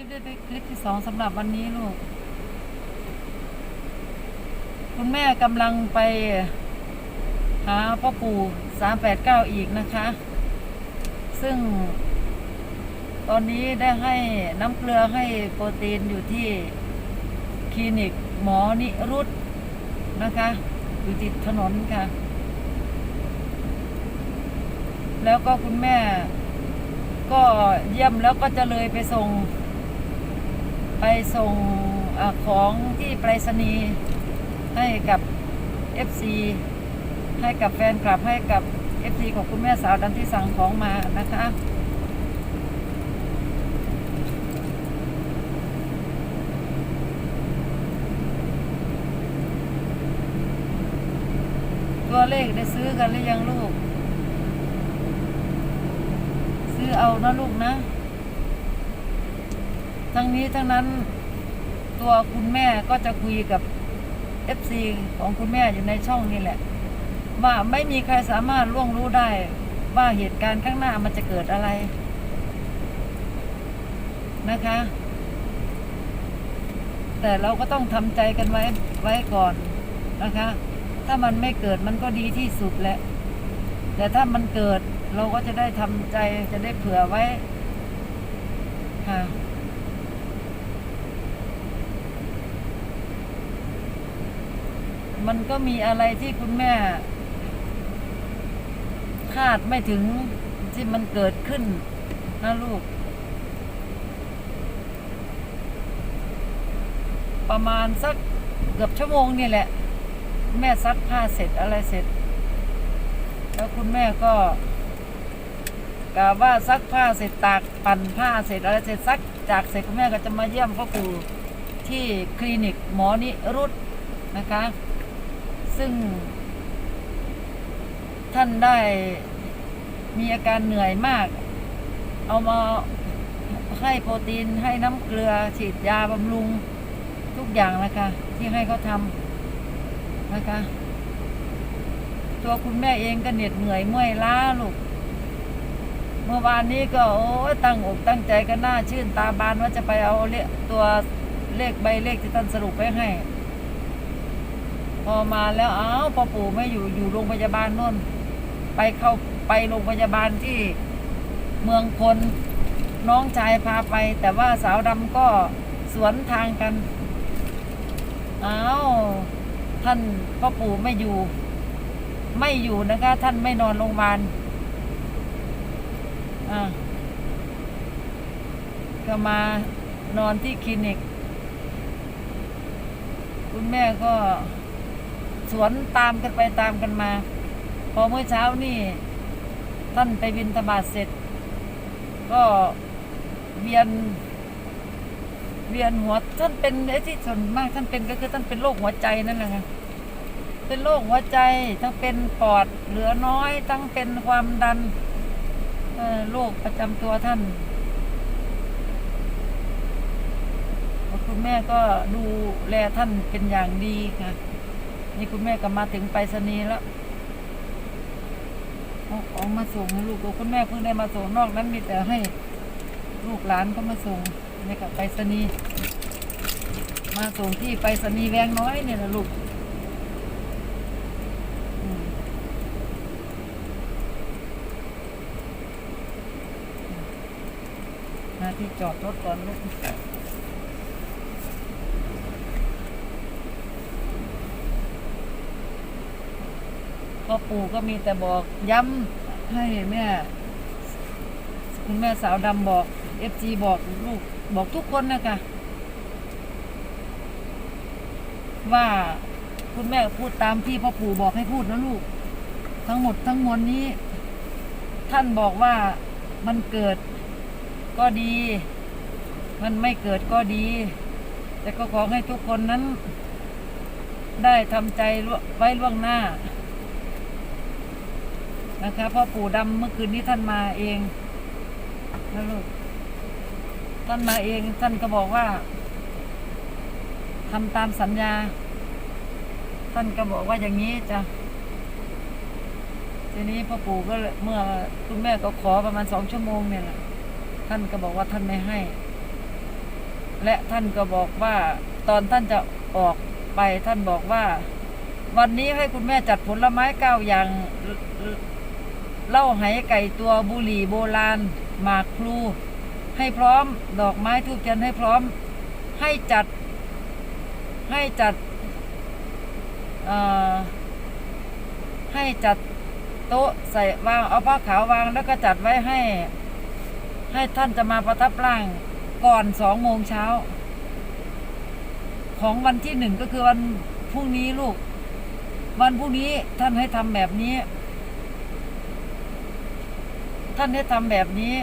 คลิปด้วยคลิปที่สองสำหรับวันนี้ลูก คุณแม่กำลังไปหาพ่อปู่สามแปดเก้าอีกนะคะ ซึ่ง ตอนนี้ได้ให้น้ำเกลือให้โปรตีนอยู่ที่คลินิกหมอนิรุตนะคะ อยู่ติดถนนค่ะ แล้วก็คุณแม่ก็เยี่ยมแล้วก็จะเลยไปส่ง ไปส่งอของที่ไปรษณีย์ให้กับ FC ให้กับแฟนคลับให้กับ FC ของคุณแม่สาวดันที่สั่งของมานะคะตัวเลขได้ซื้อกันหรือยังลูก ซื้อเอานะลูกนะ ทั้งนี้ทั้งนั้นตัวคุณแม่ก็จะคุยกับ FC ของคุณแม่อยู่ในช่องนี่แหละ ว่าไม่มีใครสามารถล่วงรู้ได้ว่าเหตุการณ์ข้างหน้ามันจะเกิดอะไร นะคะ แต่เราก็ต้องทำใจกันไว้ไว้ก่อนนะคะ ถ้ามันไม่เกิดมันก็ดีที่สุดแหละ แต่ถ้ามันเกิดเราก็จะได้ทำใจจะได้เผื่อไว้ค่ะ มันก็มีอะไรที่คุณแม่ คาดไม่ถึงที่มันเกิดขึ้นนะลูก ประมาณสักเกือบชั่วโมงนี่แหละ แม่ซักผ้าเสร็จอะไรเสร็จ แล้วคุณแม่ก็กะว่าซักผ้าเสร็จตากปั่นผ้าเสร็จอะไรเสร็จซักจากเสร็จคุณแม่ก็จะมาเยี่ยมพ่อปู่ที่คลินิกหมอนิรุตนะคะ ซึ่ง ท่านได้มีอาการเหนื่อยมาก เอามาให้โปรตีนให้น้ำเกลือ ฉีดยาบำรุง ทุกอย่างนะคะที่ให้เขาทำนะคะ ตัวคุณแม่เองก็เหน็ดเหนื่อยเมื่อยล้าลูกเมื่อวานนี้ก็โอ้ยตั้งอกตั้งใจกันหน้าชื่นตาบานว่าจะไปเอาเลขตัวเลขใบเลขที่ท่านสรุปไว้ให้ อมาแล้วอ้าวพ่อปู่ไม่อยู่อยู่โรงพยาบาลนู่น ไปเข้าไปโรงพยาบาลที่เมืองพลน้องชายพาไป แต่ว่าสาวดำก็สวนทางกันอ้าวท่านพ่อปู่ไม่อยู่ ไม่อยู่นะคะ ท่านไม่นอนโรงพยาบาลอ่าก็มานอนที่คลินิก คุณแม่ก็ สวนตามกันไปตามกันมา พอเมื่อเช้านี่ท่านไปบินธบาตเสร็จ ก็เวียน เวียนหัวท่านเป็นไอ้ที่ส่วนมากท่านเป็นก็คือท่านเป็นโรคหัวใจนั่นแหละค่ะเป็นโรคหัวใจทั้งเป็นปอดเหลือน้อย ทั้งเป็นความดันโรคประจำตัวท่านคุณแม่ก็ดูแลท่านเป็นอย่างดีค่ะ นี่คุณแม่ก็มาถึงไปรษณีย์แล้วเอาของมาส่งให้ลูกคุณแม่เพิ่งได้มาส่งนอกนั้นมีแต่ให้ลูกหลานก็มาส่งนี่กับไปรษณีย์มาส่งที่ไปรษณีย์แวงน้อยเนี่ยนะลูกมาที่จอดรถก่อนลูก ปู่ก็มีแต่บอกย้ำให้แม่คุณแม่สาวดำบอกเอฟจีบอกลูกบอกทุกคนนะคะว่าคุณแม่พูดตามที่พ่อปู่บอกให้พูดนะลูก ทั้งหมดทั้งมวลนี้ ท่านบอกว่ามันเกิดก็ดี มันไม่เกิดก็ดี แต่ก็ขอให้ทุกคนนั้น ได้ทำใจไว้ล่วงหน้า นะคะพ่อปู่ดำเมื่อคืนนี้ท่านมาเองนะลูกท่านมาเองท่านก็บอกว่าทำตามสัญญา ท่านก็บอกว่าอย่างนี้จ้ะทีนี้พ่อปู่ก็เลยเมื่อคุณแม่ก็ขอประมาณสองชั่วโมงเนี่ยแหละท่านก็บอกว่าท่านไม่ให้ และท่านก็บอกว่าตอนท่านจะออกไปท่านบอกว่า วันนี้ให้คุณแม่จัดผลไม้เก้าอย่าง เล้าไหไก่ตัวบุหรี่โบราณ หมากพลู ให้พร้อมดอกไม้ทูบเทียนให้พร้อม ให้จัด ให้จัดเอ่อให้จัดโต๊ะใส่วางเอาผ้าขาววางแล้วก็จัดไว้ให้ ให้ท่านจะมาประทับร่างก่อนสองโมงเช้า ของวันที่หนึ่งก็คือวันพรุ่งนี้ลูก วันพรุ่งนี้ท่านให้ทำแบบนี้ ท่านให้ทำแบบนี้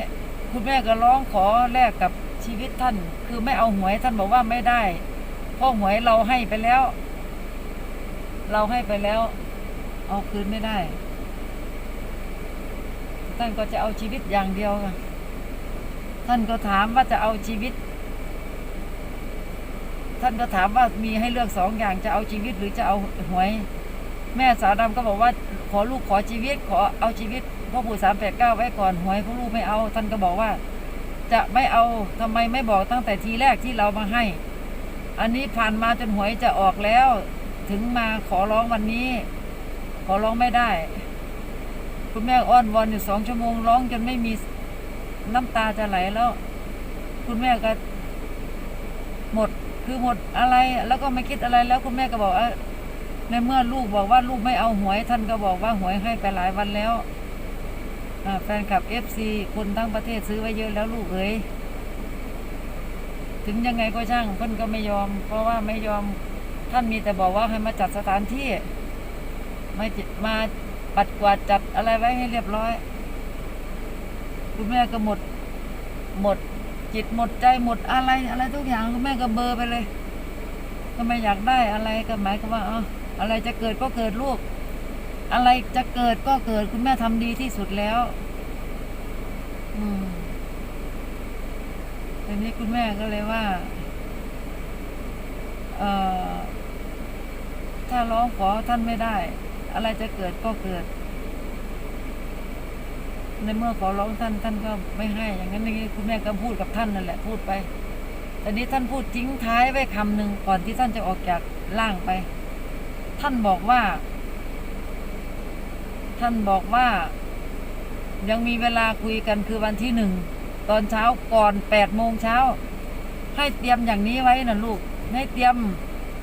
คุณแม่ก็ร้องขอแลกกับชีวิตท่าน คือไม่เอาหวยท่านบอกว่าไม่ได้เพราะหวยเราให้ไปแล้ว เราให้ไปแล้ว เอาคืนไม่ได้ ท่านก็จะเอาชีวิตอย่างเดียวค่ะท่านก็ถามว่าจะเอาชีวิต ท่านก็ถามว่ามีให้เลือกสองอย่างจะเอาชีวิตหรือจะเอาหวย แม่สาวดำก็บอกว่า ขอลูกขอชีวิต ขอเอาชีวิต พ่อปู่สามแปดเก้าไว้ก่อนหวยพ่อลูกไม่เอา ท่านก็บอกว่า จะไม่เอาทำไมไม่บอกตั้งแต่ทีแรกที่เรามาให้ อันนี้ผ่านมาจนหวยจะออกแล้ว ถึงมาขอร้องวันนี้ ขอร้องไม่ได้ คุณแม่อ้อนวอนอยู่สองชั่วโมงร้องจนไม่มีน้ำตาจะไหลแล้ว คุณแม่ก็หมดคือหมดอะไรแล้วก็ไม่คิดอะไรแล้วคุณแม่ก็บอกว่าในเมื่อลูกบอกว่าลูกไม่เอาหวยท่านก็บอกว่าหวยให้ไปหลายวันแล้ว แฟนคลับเอฟซีคนทั้งประเทศซื้อไว้เยอะแล้วลูกเอ๋ยถึงยังไงก็ช่างเพิ่นก็ไม่ยอม เพราะว่าไม่ยอมท่านมีแต่บอกว่าให้มาจัดสถานที่มาจิมาปัดกวาดจัดอะไรไว้ให้เรียบร้อย คุณแม่ก็หมด หมด จิตหมดใจหมดอะไร อะไรทุกอย่างคุณแม่ก็เบอร์ไปเลย ก็ไม่อยากได้อะไรก็หมายความว่าเอออะไรจะเกิดก็เกิดลูก อะไรจะเกิดก็เกิดคุณแม่ทำดีที่สุดแล้ว อืมทีนี้คุณแม่ก็เลยว่า เอ่อ ถ้าร้องขอท่านไม่ได้ อะไรจะเกิดก็เกิด ในเมื่อขอร้องท่านท่านก็ไม่ให้ อย่างนั้นนี้คุณแม่ก็พูดกับท่านนั่นแหละพูดไปแต่นี้ท่านพูดทิ้งท้ายไว้คำหนึ่งก่อนที่ท่านจะออกจากร่างไป ท่านบอกว่า ท่านบอกว่า ยังมีเวลาคุยกันคือวันที่หนึ่ง ตอนเช้าก่อนแปดโมงเช้า ให้เตรียมอย่างนี้ไว้นะลูก ให้เตรียม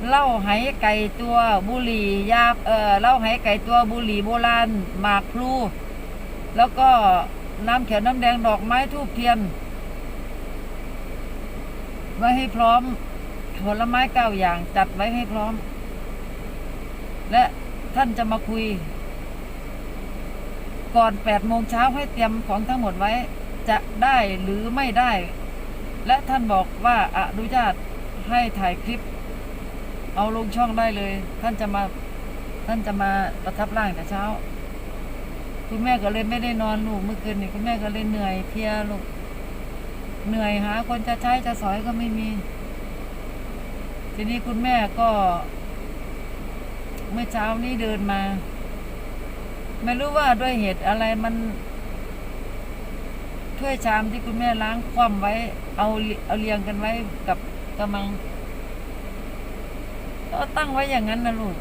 เหล้าไหไก่ตัวบุหรี่ยาเออเหล้าไหไก่ตัวบุหรี่โบราณหมากพลู แล้วก็น้ำเขียวน้ำแดงดอกไม้ทูบเทียนไว้ให้พร้อมผลไม้เก้าอย่างจัดไว้ให้พร้อม และท่านจะมาคุย ก่อนแปดโมงเช้าให้เตรียมของทั้งหมดไว้ จะได้หรือไม่ได้ และท่านบอกว่าอนุญาตให้ถ่ายคลิป เอาลงช่องได้เลย ท่านจะมาท่านจะมาประทับร่างแต่เช้า คุณแม่ก็เลยไม่ได้นอนลูกเมื่อคืนนี้คุณแม่ก็เลยเหนื่อยเพียลูกเหนื่อยหาคนจะใช้จะสอยก็ไม่มี ทีนี้คุณแม่ก็ เมื่อเช้านี้เดินมา ไม่รู้ว่าด้วยเหตุอะไรมันถ้วยชามที่คุณแม่ล้างคว่ำไว้ เอาเอาเรียงกันไว้กับกระมังก็ตั้งไว้อย่างนั้นนะลูก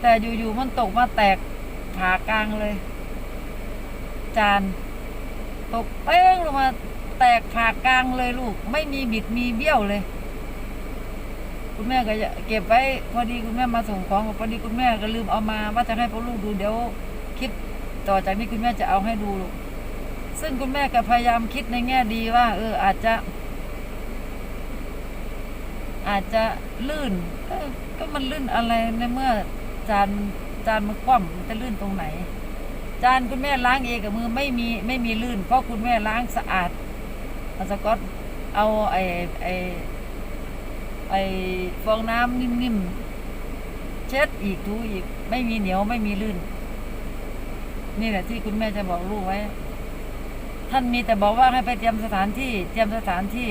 แต่อยู่ๆมันตกมาแตกผ่ากลางเลย จาน ตกเป้งลงมาแตกผ่ากลางเลยลูก ไม่มีบิดมีเบี้ยวเลย คุณแม่ก็เก็บไว้พอดีคุณแม่มาส่งของพอดีคุณแม่ก็ลืมเอามาว่าจะให้พวกลูกดูเดี๋ยวคลิปต่อจากนี้คุณแม่จะเอาให้ดูลูกซึ่งคุณแม่ก็พยายามคิดในแง่ดีว่า เอออาจจะ อาจจะลื่นเอ้ยก็มันลื่นอะไรในเมื่อจานจานมันคว่ำมันจะลื่นตรงไหน จานคุณแม่ล้างเองกับมือไม่มีไม่มีลื่น เพราะคุณแม่ล้างสะอาดอาสกอตเอาไอ้ไอ้ ไอฟองน้ำนิ่มๆ เช็ดอีกถูอีก ไม่มีเหนียวไม่มีลื่น นี่แหละที่คุณแม่จะบอกลูกไว้ ท่านมีแต่บอกว่าให้ไปเตรียมสถานที่ เตรียมสถานที่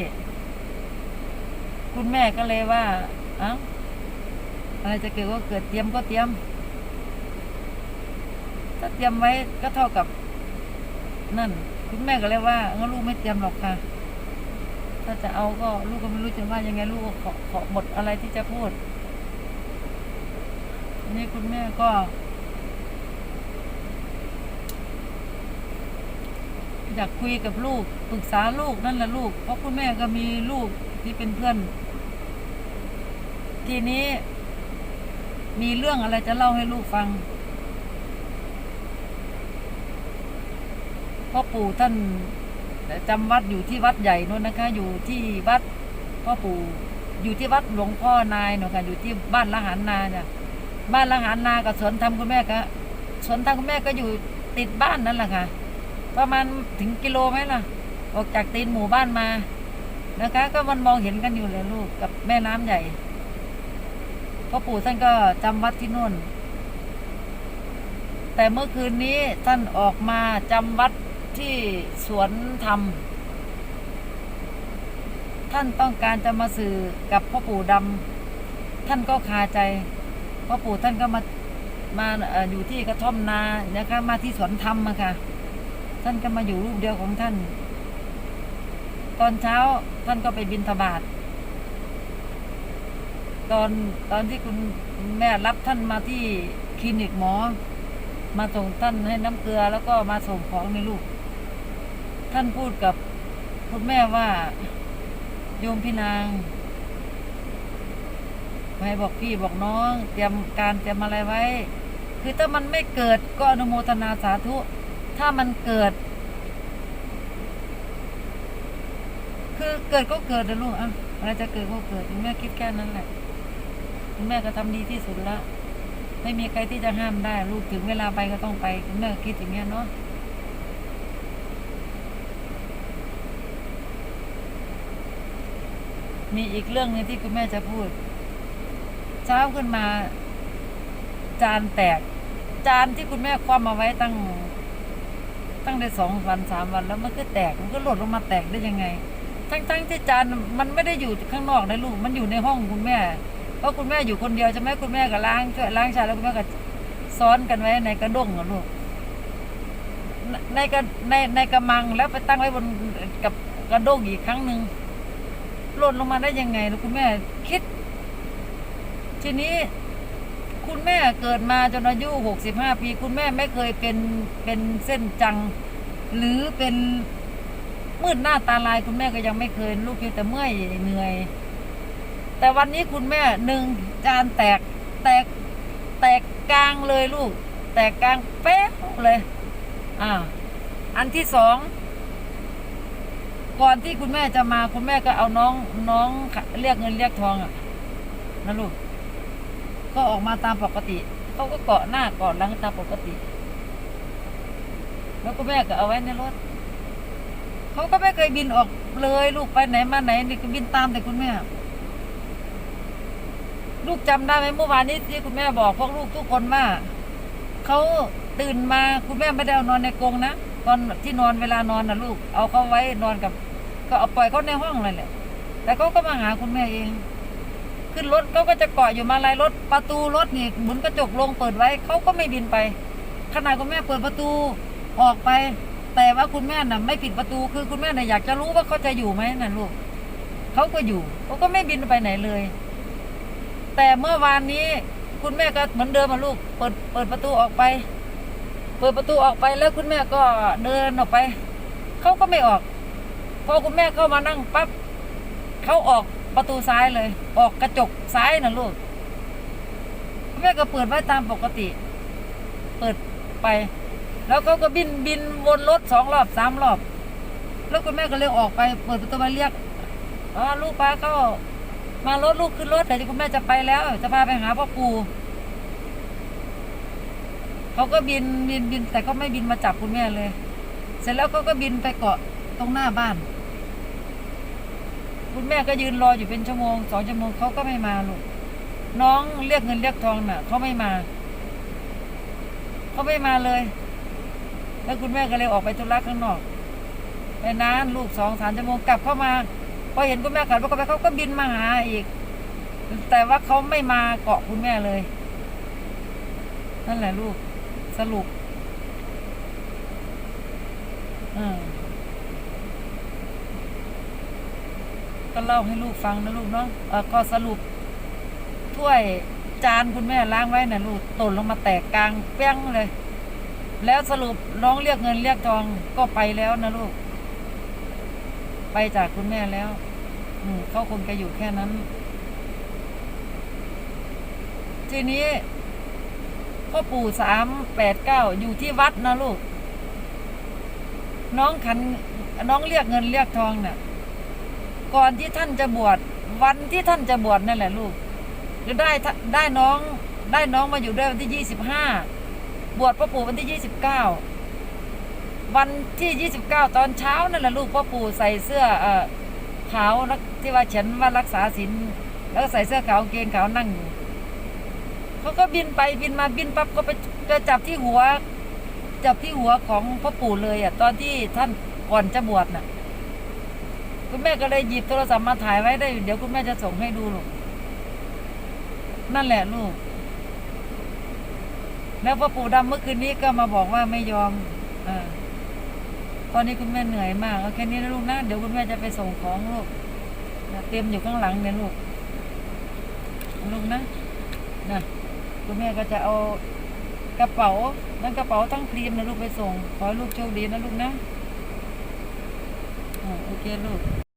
คุณแม่ก็เลยว่าอ้าอะไรจะเกิดก็เกิดเตรียมก็เตรียม ถ้าเตรียมไว้ก็เท่ากับ นั่น คุณแม่ก็เลยว่างั้นลูกไม่เตรียมหรอกค่ะ ถ้าจะเอาก็ลูกก็ไม่รู้จะว่ายังไงลูกก็ขอขอหมดอะไรที่จะพูดทีนี่คุณแม่ก็อยากคุยกับลูกปรึกษาลูกนั่นแหละลูก เพราะคุณแม่ก็มีลูกที่เป็นเพื่อน ทีนี้ มีเรื่องอะไรจะเล่าให้ลูกฟังพ่อปู่ท่าน จำวัดอยู่ที่วัดใหญ่นู่นนะคะ อยู่ที่วัดพ่อปู่อยู่ที่วัดหลวงพ่อนายเนาะค่ะอยู่ที่บ้านละหารนาจ้ะบ้านละหารนากับสวนธรรมคุณแม่ก็สวนธรรมคุณแม่ก็อยู่ติดบ้านนั่นแหละค่ะ ประมาณถึงกิโลไหมล่ะ ออกจากตีนหมู่บ้านมานะคะ ก็มันมองเห็นกันอยู่เลยลูกกับแม่น้ำใหญ่พ่อปู่ท่านก็จำวัดที่นู่น แต่เมื่อคืนนี้ท่านออกมาจำวัด ที่สวนธรรม ท่านต้องการจะมาสื่อกับพ่อปู่ดำท่านก็คาใจพ่อปู่ท่านก็มามาออยู่ที่กระท่อมนานะคะมาที่สวนธรรมอะค่ะ ท่านก็มาอยู่รูปเดียวของท่าน ตอนเช้าท่านก็ไปบินทบาทตอนตอนที่คุณแม่รับท่านมาที่คลินิกหมอ มาส่งท่านให้น้ำเกลือแล้วก็มาส่งของในลูก ท่านพูดกับคุณแม่ว่าโยมพี่นางให้บอกพี่บอกน้อง เตรียมการเตรียมอะไรไว้ คือถ้ามันไม่เกิดก็อนุโมทนาสาธุ ถ้ามันเกิด คือเกิดก็เกิดนะลูกอะอะไรจะเกิดก็เกิดคุณแม่คิดแค่นั้นแหละคุณแม่ก็ทำดีที่สุดละไม่มีใครที่จะห้ามได้ ลูกถึงเวลาไปก็ต้องไปคุณแม่คิดอย่างเงี้ยเนาะ มีอีกเรื่องหนึงที่คุณแม่จะพูด เช้าขึ้นมา จานแตก จานที่คุณแม่คว่ำมาไว้ตั้ง ตั้งได้สองวันสามวันแล้วมันก็แตกมันก็หล่นลงมาแตกได้ยังไง ทั้งทั้งที่จานมันไม่ได้อยู่ข้างนอกนะลูกมันอยู่ในห้องคุณแม่เพราะคุณแม่อยู่คนเดียวใช่ไหมคุณแม่ก็ล้างช่วยล้างชาแล้วคุณแม่ก็ซ้อนกันไว้ในกระด้งอะลูกในกระในในกระมังแล้วไปตั้งไว้บนกับกระด้งอีกครั้งหนึ่ง หล่นลงมาได้ยังไงลูกคุณแม่คิด ทีนี้ คุณแม่เกิดมาจนอายุหกสิบห้าปี คุณแม่ไม่เคยเป็นเป็นเส้นจัง หรือเป็นมืดหน้าตาลาย คุณแม่ก็ยังไม่เคยลูกเพียแต่เมื่อยเหนื่อย แต่วันนี้คุณแม่หนึ่งจานแตกแตกแตกกลางเลยลูก แตกกลางเป๊ะเลย อ่า อันที่สอง ก่อนที่คุณแม่จะมาคุณแม่ก็เอาน้องน้องเรียกเงินเรียกทองอะนะลูกก็ออกมาตามปกติเขาก็เกาะหน้าเกาะหลังตามปกติ แล้วก็แม่ก็เอาไว้ในรถเขาก็ไม่เคยบินออกเลยลูกไปไหนมาไหนนี่ก็บินตามแต่คุณแม่ ลูกจำได้ไหมเมื่อวานนี้ที่คุณแม่บอกพวกลูกทุกคนว่าเขาตื่นมาคุณแม่ไม่ได้เอานอนในกรงนะตอนที่นอนเวลานอนนะลูก เอาเขาไว้นอนกับ ก็เอาปล่อยเขาในห้องเลยแหละ แต่เขาก็มาหาคุณแม่เอง ขึ้นรถเขาก็จะเกาะอยู่มาลายรถประตูรถนี่หมุนกระจกลงเปิดไว้เขาก็ไม่บินไปขนาดคุณแม่เปิดประตูออกไป แต่ว่าคุณแม่น่ะไม่ปิดประตูคือคุณแม่น่ะอยากจะรู้ว่าเขาจะอยู่ไหมน่ะลูกเขาก็อยู่เขาก็ไม่บินไปไหนเลย แต่เมื่อวานนี้คุณแม่ก็เหมือนเดิมมาลูก เปิดเปิดประตูออกไป เปิดประตูออกไปแล้วคุณแม่ก็เดินออกไปเขาก็ไม่ออก อคุณแม่เข้ามานั่งปั๊บเขาออกประตูซ้ายเลย ออกกระจกซ้ายนะลูกคุณแม่ก็เปิดไว้ตามปกติ เปิดไป แล้วเขาก็บินบินวนรถสองรอบสามรอบ แล้วคุณแม่ก็เลยออกไป เปิดประตูมาเรียกอ๋อลูกป้าเข้ามารถลูกขึ้นรถแต่ที่คุณแม่จะไปแล้ว จะพาไปหาพ่อปู่เขาก็บินบินบินแต่เขาไม่บินมาจับคุณแม่เลย เสร็จแล้วเขาก็บินไปเกาะตรงหน้าบ้าน คุณแม่ก็ยืนรออยู่เป็นชั่วโมงสองชั่วโมงเขาก็ไม่มาลูกน้องเรียกเงินเรียกทองน่ะเขาไม่มาเขาไม่มาเลย แล้วคุณแม่ก็เลยออกไปธุระข้างนอกไปนานลูกสองสามชั่วโมงกลับเข้ามาพอเห็นคุณแม่ขับรถเข้าไปเขาก็บินมาหาอีก แต่ว่าเขาไม่มาเกาะคุณแม่เลย นั่นแหละลูกสรุปอืม ก็เล่าให้ลูกฟังนะลูกเนาะเออก็สรุปถ้วยจานคุณแม่ล้างไว้นะลูกตกลงมาแตกกลางเปี้ยงเลย แล้วสรุปน้องเรียกเงินเรียกทองก็ไปแล้วนะลูก ไปจากคุณแม่แล้วอืเขาคงจะอยู่แค่นั้น ทีนี้พ่อปู่สามแปดเก้าอยู่ที่วัดนะลูก น้องขันน้องเรียกเงินเรียกทองเนี่ย ก่อนที่ท่านจะบวชวันที่ท่านจะบวชนั่นแหละลูกจะได้ได้น้องได้น้องมาอยู่ด้วยวันที่ยี่สิบห้าบวชพ่อปู่วันที่ยี่สิบเก้าวันที่ยี่สิบเก้าตอนเช้านั่นแหละลูกพ่อปู่ใส่เสื้อเอ่อขาวนักที่ว่าเขียนว่ารักษาศีลแล้วใส่เสื้อขาวเกงขาวนั่งอยู่เขาก็บินไปบินมาบินปั๊บก็ไปไปจับที่หัว จับที่หัวของพ่อปู่เลยอะ ตอนที่ท่านก่อนจะบวชน่ะ คุณแม่ก็เลยหยิบโทรศัพท์มาถ่ายไว้ได้ เดี๋ยวคุณแม่จะส่งให้ดูลูกนั่นแหละลูก แล้วพ่อปู่ดำเมื่อคืนนี้ก็มาบอกว่าไม่ยอมอตอนนี้คุณแม่เหนื่อยมากเอาแค่นี้นะลูกนะเดี๋ยวคุณแม่จะไปส่งของลูกเตรียมอยู่ข้างหลังเนี่ยลูกลูกนะนะคุณแม่ก็จะเอากระเป๋าทั้งกระเป๋าทั้งครีมนะลูกไปส่ง ขอให้ลูกโชคดีนะลูกนะโอเคลูก